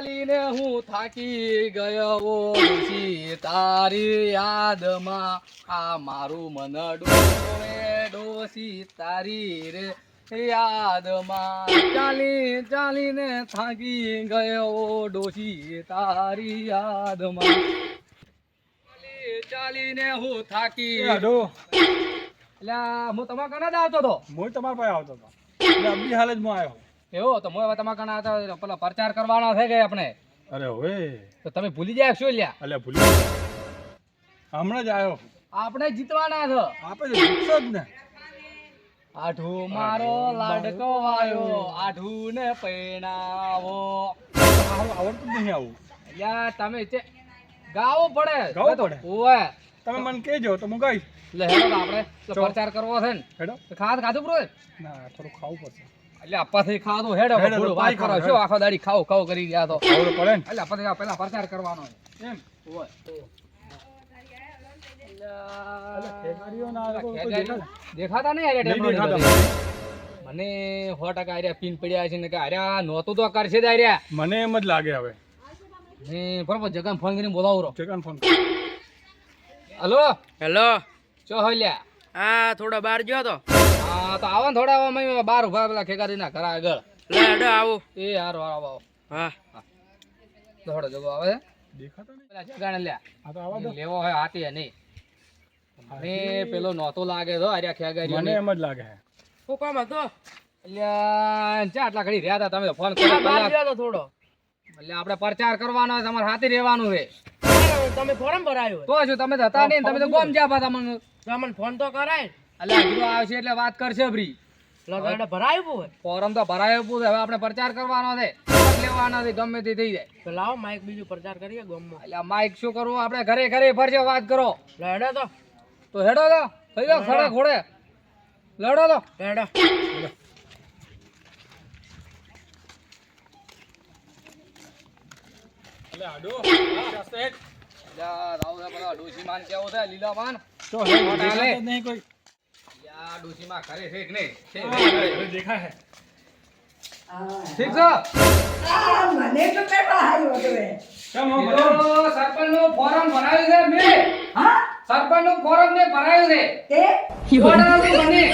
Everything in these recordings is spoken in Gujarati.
ચાલીને હું થાકી ગયો ડોશી તારી યાદમાં આ મારું મન ડોલે ડોશી. તારી રે યાદમાં ચાલી ચાલીને થાકી ગયો ડોસી તારી યાદમાં ચાલી ચાલીને હું થાકી એટલે હું તમારા કને આવતો હતો? હું તમારા પાસે આવતો હતો. એટલે અબી હાલ જ હું આવ્યો. એવો? તો હું હવે તમારા કને આવતા પેલા પ્રચાર કરવાના થઈ ગયા આપણે? અરે હવે તો તમે ભૂલી જાય શું લ્યા? અલે ભૂલી હમણાં જ આવ્યો આપણે જીતવાના છે. આપણે જીતશો જ ને. આઠુ મારો લાડકો વાયો આઠુ ને પૈણાવો આવડતું જ નહીં આવું. યા તમે છે ગાવો પડે. ગાવો પડે? ઓય તમે મને કહેજો તો હું ગાઈશ લે આપણે. પ્રચાર કરવો છે ને. હેડો. ખાધ ખાધું પ્રો ના થોડું ખાવું પડશે. એટલે અપ્પાથી ખાધું હેડો હેડો થોડું વાત કરો. શું આખો દાડી ખાવ ખાવ તો આવડું પડે ને. એટલે પ્રચાર કરવાનો એમ? દેખાતા નહીં. મને સો ટકા આર્યા પીન પડ્યા છે ને કે આર્યા નહોતું તો કરશે જ આર્યા મને એમ જ લાગે હવે. ને બરોબર જગન ફોન કરીને બોલાવો જગન ફોન. હલો? હેલો. ચો હલ્યા હા થોડો બહાર ગયો તો. હા તો આવો ને થોડા આવો બાર ઊભા પેલા ખેગારીના ઘર આગળ. લે હેડો આવો. એ હારો આવો આવો. હા. થોડો જગો આવે. દેખાતો નહીં? પેલા જગાને લ્યા. આ તો આવા દો. લેવો હોય હાથી નહીં મને પેલો નોતો લાગે તો આર્યા ખેગારી મને એમ જ લાગે છે શું કામ હતો? એટલે ચા આટલા ઘડી રહ્યા હતા તમે ફોન કર્યો બહાર ગયો તો થોડો. એટલે આપણે પ્રચાર કરવાનો છે તમારે હાથી રહેવાનું છે. તમે ફોરમ ભરાયો તો શું તમે હતા નહીં તમે તો ગોમ જ્યાં પાછા મને તો મને ફોન તો કરાય. એટલે હજુ આવશે એટલે વાત કરશે ભરી. લગાડે ભરાયું પૂ ફોરમ તો ભરાયું પૂ હવે આપણે પ્રચાર કરવાનો છે. લેવાનો છે ગમે તે થઈ જાય. તો લાવો માઇક બીજું પ્રચાર કરીએ ગામમાં. એટલે માઇક શું કરવું? આપણે ઘરે ઘરે ફરજો વાત કરો. લે હેડો તો. તો હેડો તો. થઈ જાવ ખડે ખોડે. લડો તો. હેડો. આડો. યા, રાવ છે પેલા ડોશીમાન કેવું છે? લીલામાન. તો હે મોટા લે. નહીં કોઈ. યા ડોશીમાં ઘરે છે કે નહીં છે, હા, છે, હવે દેખાય છે ઠીક છે આ મને તો કઈ બહાયું હતું એ. કેમ હો કીધું, બધા? ફોરમ ભરાયું છે મેં હા? સરપંચનું ફોરમ મેં ભરાયું છે તે? વોટ આલજો મને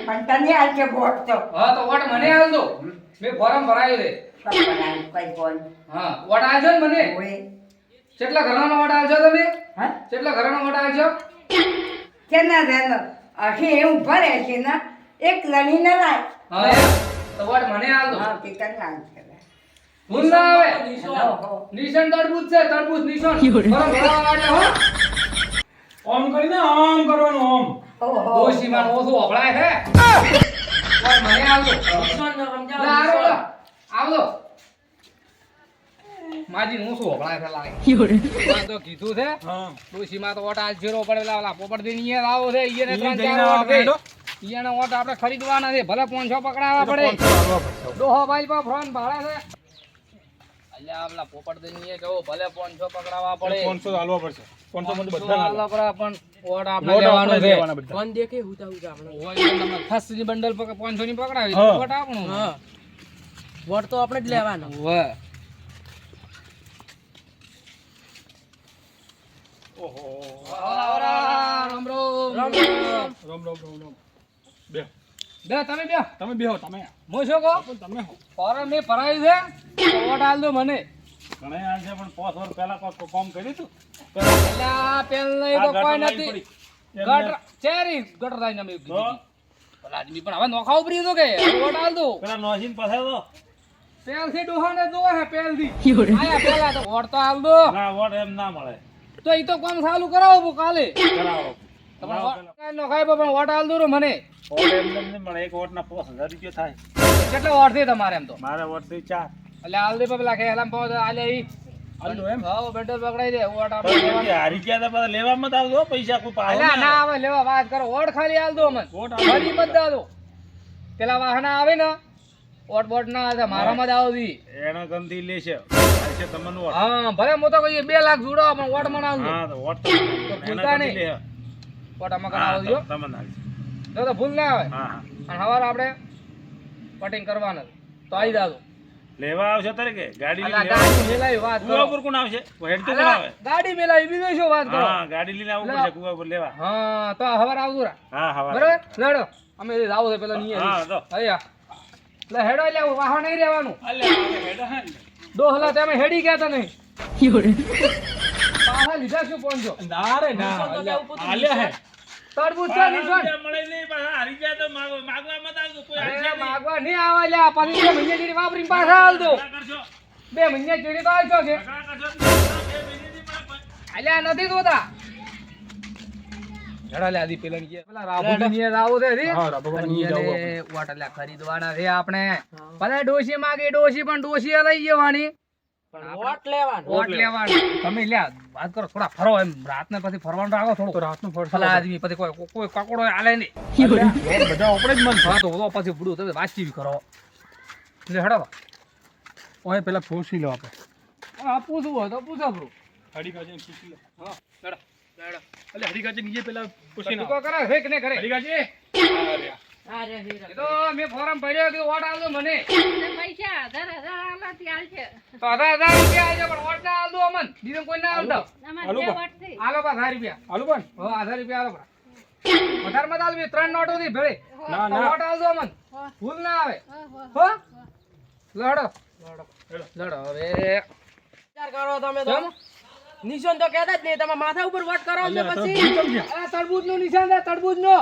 પણ તને આજે વોટ તો. હા તો વોટ મને આલજો મેં ફોરમ ભરાયું છે પણ બનાવ્યું હા વોટ ને મને ઓય. કેટલા ઘરનો વોટ આલજો તમે હા? કેટલા ઘરનો વોટ આલજો કેના રેનો? અહી એ ઊભા રહે છે ને, એક લણીને લાય. હા એમ? તો વોટ મને આલજો હા, પિતર લાય છે. ભૂલ ના આવે. નિશાન. તરબૂચ છે તરબૂચ નિશાન. ઓમ કરી ને ઓમ કરીને આમ કરવાનું ઓમ. ઓશી માં ઓછું વપરાય છે. મને આવજો નિશાનનો લે, સમજાવો, આવો આવો માજી નું શું વપરાય છે લાગે તો કીધું છે હા. ડોશીમાં તો આજ જીરો પડેલા ઓલા પોપટદીન ઈયે લાવો છે ઈયે ને ત્રણ ચાર ઈયાનો વોટ આપણે ખરીદવાના છે ભલે 500 પકડાવા પડે. પાંચસો. ડોહો ભાઈ પર ફોન ભાડે છે. અલ્યા પેલા પોપટદીન ઈયે કેવો ભલે 500 પકડાવવા પડે. પાંચસો હાલવા પડશે. પાંચસો માંથી 500 બધા આલવા પડે પણ વોટ આપણે લેવાનો છે. લેવાના દેખે હુતા હુતા આપણે. હોય તમે ખસની બંડલ પકડ 500 ની પકડાવી હા. વોટ આપણું હા. વોટ તો આપણે જ લેવાનો. હોય રામ રામ. રામ રામ. રોમ રોમ રોમ રોમ. બે. બે તમે બે? તમે બેહો તમે. હું શું કહું? તમે ફોરમ મેં ભરાયું છે? વોટ આલ દો મને. ઘણા યાર છે પણ પાંચ વર્ષ પહેલા કોઈ કામ કર્યું હતું? એટલે આ પેલ તો કોઈ નથી. લાઈન પડી. એમને- ગટર ચેરી ગટર લાઈન અમે પેલા આદમી પણ હવે નોખા ઉપરી તો કે? વોટ આલ દો. પેલા નોશીન પાછા તો પેલથી ડોહાને જોવે હે પેલથી આયા પેલા તો વોટ તો આલ દો. ના વોટ એમ ના મળે. તો એ તો કામ ચાલુ કરાવો બુ કાલે. કરાવો. કેટલા વોટ છે તમારે એમ તો? મારે વોટથી ચાર. એટલે હાલ દે પેલા કે હેલામ પાવ એમ? હાવ બેટલ પકડાઈ દે. વોટ પણ આપણે હારી ગયા તા પાછા લેવામાં જ આવજો પૈસા કોઈ અલ્યા ના. આવે. લેવા વાત કરો. વોટ ખાલી હાલ દો મને વોટ ફરી મત દો પેલા વાહના આવે ને વોટ બોટ ના આવે મારામાં જ આવતી. એના ગમથી લેશે. છે તમને હા ભલે હું તો કહીએ બે લાખ જોડો પણ ઓટ મને આવજો. હા તો ભૂલતા નહીં. ઓટ આમાં કણ આવજો. તમને તો ભૂલ ના આવે. હા અને હવાર આપણે કટિંગ કરવાનું. તો આવી જાજો. લેવા આવશે તરીકે ગાડી ગાડી મેલાવી વાત કરો. કુવા ઉપર કોણ આવશે? હેડ તો કોણ આવે? ગાડી મેલાવી બીજો શું વાત કરો? હા ગાડી લઈને આવવું પડશે કુવા લેવા. હા તો હવાર આવતું રા. હા હવાર. બરાબર? લડો. અમે આવો છે પેલા નહીં હા તો. અહીંયા. એટલે હેડો એટલે વાહો નહીં રહેવાનું. ડોહલા તમે હેડી ગયા તા નહીં. પાહા લીધા શું પહોંચો ના રે ના અલ્યા, આલ્યા હે. તરબૂચ છે નિશાન મળે નહીં પાછા હારી ગયા તો માગવા માગવા મત આવજો કોઈ અરે માગવા નહીં આવે લ્યા પછી બે મહિને જેડી વાપરીને પાછા હાલ દો. બે મહિને જેડી તો આવશો કે? અલ્યા નથી જોતા. લે આદી પેલા ની પેલા રાબુ ની રાવો છે રે. હા, રાબુભાઈ ની અને જાવું એને ખરીદવાના છે આપણે. ભલે ડોશી માંગે ડોશી પણ ડોશી લઈ જવાની. વોટ લેવાનો. વોટ લેવાનો. તમે લ્યા વાત કરો થોડા ફરો એમ. રાતને પછી ફરવાનું રાખો થોડું. રાતનું નું આદમી પછી કોઈ કોઈ કકડો આલે નહીં. બધા આપણે જ મન. હા તો તો પછી બુડું તમે વાંચી કરો. એટલે હડો ઓય પેલા ફોસી લો આપણે. હા પૂછવું હોય તો પૂછો હડી પૂછી લો. હા હેડો હેડો અલે હડી કાજે નીચે પેલા પૂછી નાખો. કરે હે કે નહીં કરે હરિકાજી ત્રણ નોટો થી ભેળી ના ના. વોટ આલજો અમન. ભૂલ ના આવે. હો, હો. હો. લડો. લડો. હવે. વિચાર કરો તમે? નિશાન તો કહેતા જ નહીં. તમે માથા ઉપર વોટ કરો છો પછી. આ તરબૂચનું નિશાન છે તરબૂચ નો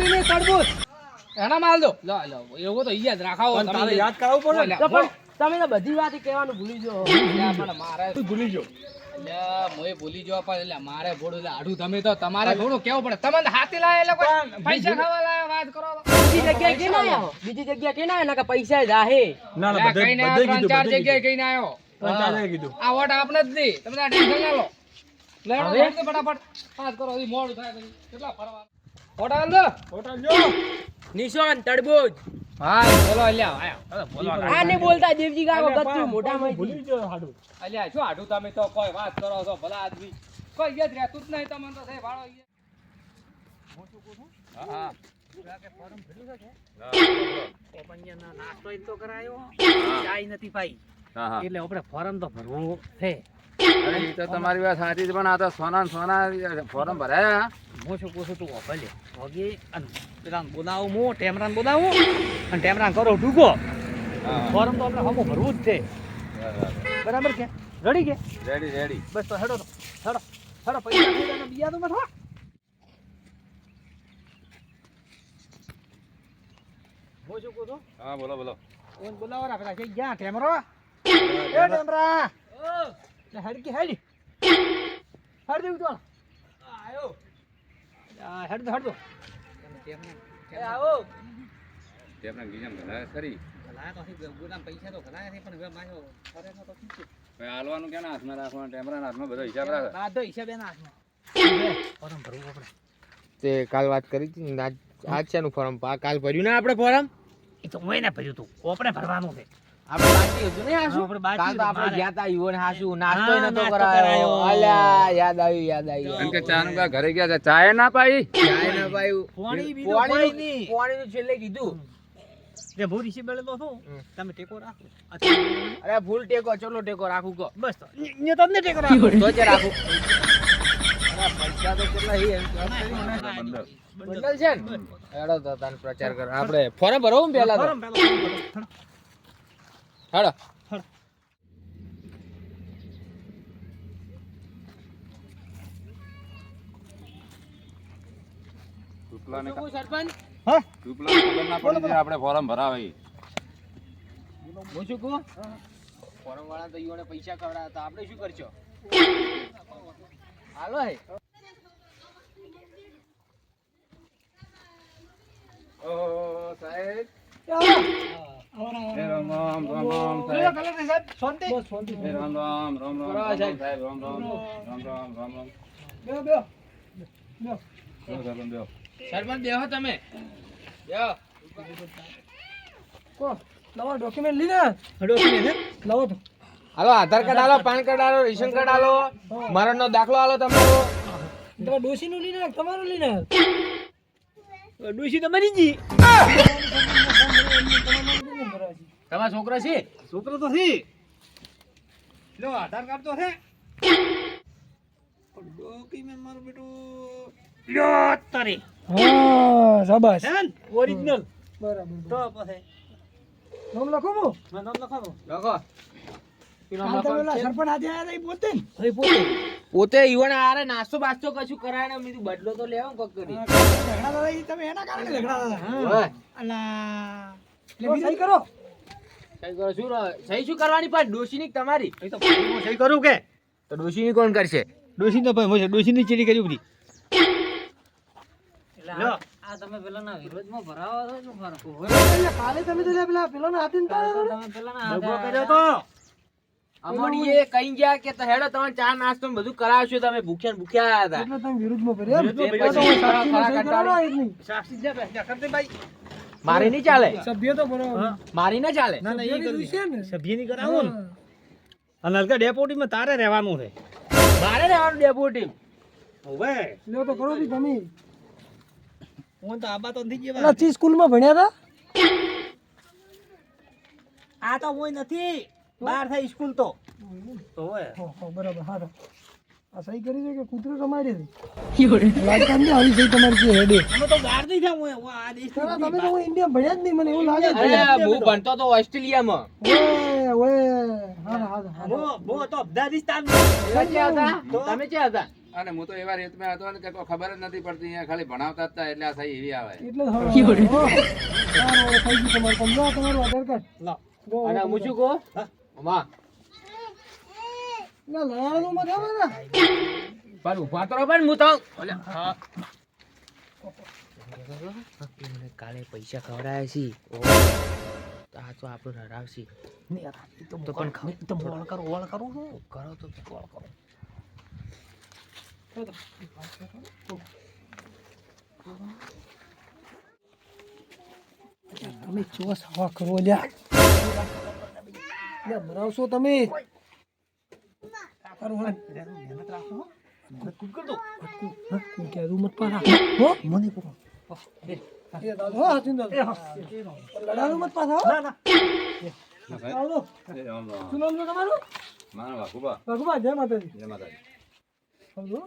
ને એના માલ દો. લો લો એવું તો જ રાખાવો. તમે યાદ કરાવવું પડે પણ તમે તો બધી વાત કહેવાનું ભૂલી જો પણ મારે ભૂલી જો મોય ભૂલી જવા પણ એટલે મારે ભોળું એટલે આડું તમે તો તમારે ઘણું કેવું પડે. તમને હાથી લાયા પૈસા ખાવા વાત કરો. બીજી જગ્યાએ કે ના બીજી જગ્યાએ કે ના આવ્યો? કે પૈસા જાહે. ના ના બધે કીધું ચાર જગ્યાએ કીધું કઈને આવ્યો. ત્રણ ચાર જગ્યાએ કીધું. આ વોટ આપણે જ નહીં. તમે ટેન્શન ના લો. લેડો ફટાફટ. વાત કરો હજી મોડું થાય પછી. કેટલા ફરવા? વોટ આલ દો હોટલ જો નિશાન તડબૂચ હા બોલો અલ્યા આયા. બોલો આ નહીં બોલતા દેવજી ગાવો ગચ્ચું મોઢામાં ભૂલી ગયો હાડું. અલ્યા શું આડું તમે તો? કોઈ વાત કરો છો ભલા આદમી. કોઈ યાદ રહેતું જ નહીં તમને તો સાહેબ ઈ. હા હા. એટલે આપણે ફોરમ તો ભરવું છે. તો તમારી વાત સાચી છે પણ આ તો સોના સોના ફોરમ ભરાયા હું? શું કહું છું તું ઓફલે વગી અને પેલા બોલાવું હું ટેમરાન બોલાવું અને ટેમરાન કરો ડૂકો ફોરમ તો આપણે હમો ભરવું જ છે. બરાબર કે રેડી કે? રેડી રેડી બસ તો હેડો હેડો હેડો પૈસા બીજા તો બસ હું શું કહું છું? હા બોલો બોલો. બોલાવો પેલા ગયા ટેમરો. એ ટેમરા લે હેડ કે હેડ. હેડ દેવું તો આયો હેડ તો હેડ તો એ આવો. તેમને ગીજમ ભરાયા ખરી. ભલા તો ગુલામ પૈસા તો ભલા પણ હવે મારો ફરે તો શું છે? હાલવાનું કેના હાથમાં રાખવાનું? ટેમરાના હાથમાં બધો હિસાબ રાખે. આ તો હિસાબે ના હાથમાં. ફોરમ ભરવું આપણે. તે કાલ વાત કરી હતી ને આજ છે છે ફોરમ? કાલ ભર્યું ને આપણે ફોરમ? એ તો હું એને ભર્યું તું. આપણે ભરવાનું છે. આપણે બાકી હતું ને હાસુ કાલ તો આપણે ગયા તા યુવન હાસુ નાસ્તો નતો કરાયો. કરાયો. અલ્યા યાદ આવ્યું યાદ આવ્યું. એમ કે ઘરે ગયા હતા ચાય ના પાઈ? ચાય ના પાયું. પોણી બીજું પોણીનું- કોઈ નહીં. પોણીનું છેલ્લે કીધું. જે ભૂ રિસી બેલે તો શું તમે ટેકો રાખો. અરે ફૂલ ટેકો ચલો ટેકો રાખું કો બસ તો ને તમને ટેકો રાખો. તો જ રાખું. પૈસા તો કેટલા હી એમ બંડલ છે ને? હેડો તો તાન પ્રચાર કર. આપણે ફોરમ ભરવું પેલા ફોરમ ભરો. હેડો સરપંચ? હા? આપણે ફોરમ ભરાવે. હું શું કહું? ફોરમ વાળા તો ઈઓને પૈસા કવડાવ્યા તો આપણે શું કરશો હાલો હે. ઓ સાહેબ. રામ રામ રામ રામ સાહેબ. એ રામ રામ રામ રામ રામ રામ સાહેબ. રામ રામ રામ રામ રામ રામ. બેહો, સરપંચ બેહો. સરપંચ બેહો તમે. બેહો. ડોક્યુમેન્ટ લીને ડોક્યુમેન્ટ લાવો તો. હાલો આધાર કાર્ડ હાલો પાન કાર્ડ હાલો રેશન કાર્ડ હાલો. મરણનો દાખલો હાલો તમારો તમે ડોસી નું લીને તમારું લીને ડોસી તમારી જી તમારા છોકરા છે? છોકરો તો છે. લો આધાર કાર્ડ તો છે. પણ મારું બેટું. લ્યો તારી હા શાબાશ. ઓરિજિનલ બરાબર તો પછી નામ લખો હું નામ લખાવો લખો. કાલ તમે ઓલા સરપંચ આજે આયા હતા ઈ પોતે ઈવન આરે નાસ્તો બાસ્તો કશું કરાય ને મીધું બદલો તો લેવા કોક કરી. તમે એના કારણે ઝઘડા દાદા અલા. સહી કરો. સહી કરો. શું સહી શું કરવાની પણ? ડોશીની તમારી? એ તો સહી કરું કે? તો ડોશીની કોણ કરશે? ડોસી તો ભાઈ ડોસી ની કરી બધી લ્યો આ તમે પેલાના વિરોધમાં ભરાવો છો શું ફરક કાલે તમે તો પેલા પેલાના હાથે તમે પેલાના હાથે કર્યો તો. અમારી કઈ ગયા કે તો હેડો તમે ચા નાસ્તો બધું કરાવશો. તમે ભૂખ્યા ભૂખ્યા હતા. એટલે તમે વિરુદ્ધમાં. સાક્ષી જા ભાઈ મારી નહીં ચાલે? સભ્ય તો બરાબર. મારી ના ચાલે? ના ના એ સભ્યની છે ને. સભ્યની કરાવો ને. અને હલકા ડેપોટીમાં તારે રહેવાનું છે. મારે રહેવાનું ડેપોટી હવે. લ્યો તો કરો બી તમે. હું તો આબા તો નથી પેલા ચી સ્કૂલમાં ભણ્યા હતા આ તો કોઈ નથી. બહાર થઈ સ્કૂલ તો. તો હોય હો, હો, બરાબર હા તો. આ સહી કરી છે કે કૂતરો તમારી છે? લાગતા નથી આવી સહી તમારી છે હેડે. અમે તો બહાર નહીં થા હું હું આ દેશ તમે તો હું ઇન્ડિયા ભણ્યા જ નહીં મને એવું લાગે છે. અરે હું ભણતો તો ઓસ્ટ્રેલિયામાં. ઓય ઓય હા હા હા હું હું? તો અફઘાનિસ્તાન તમે ક્યાં હતા? હતા અને હું તો એવા રીતમાં હતો ને કે કોઈ ખબર જ નથી પડતી અહીંયા ખાલી ભણાવતા હતા એટલે આ સહી એવી આવે. એટલે. હો. તમારું. આધાર કાર્ડ. અને હું શું કહું? માં ના લડાવાનું મત ને. પણ ઊભા તો પણ હું તો ઓલે, હા. એમને કાલે પૈસા ખવડાય છે. આ તો આપણું હરાવશે તો પણ ખબર તો બોલ કરો બોલ કરો કરો તો ઓળ કરો. તમે ચોસ હવા કરો લ્યા. લ્યા ભરાવશો તમે? સારું હા. હા, કોઈ કહેતું મત પાછા. હો? એ દાદા, હો, હાચું દાદા. લડાવાનું મત પાછા? ના ના આવો. એ રામ રામ. શું નામ છે તમારું માનવ વાઘુબા. ભગવાન જય માતાજી જય માતાજી. આવજો.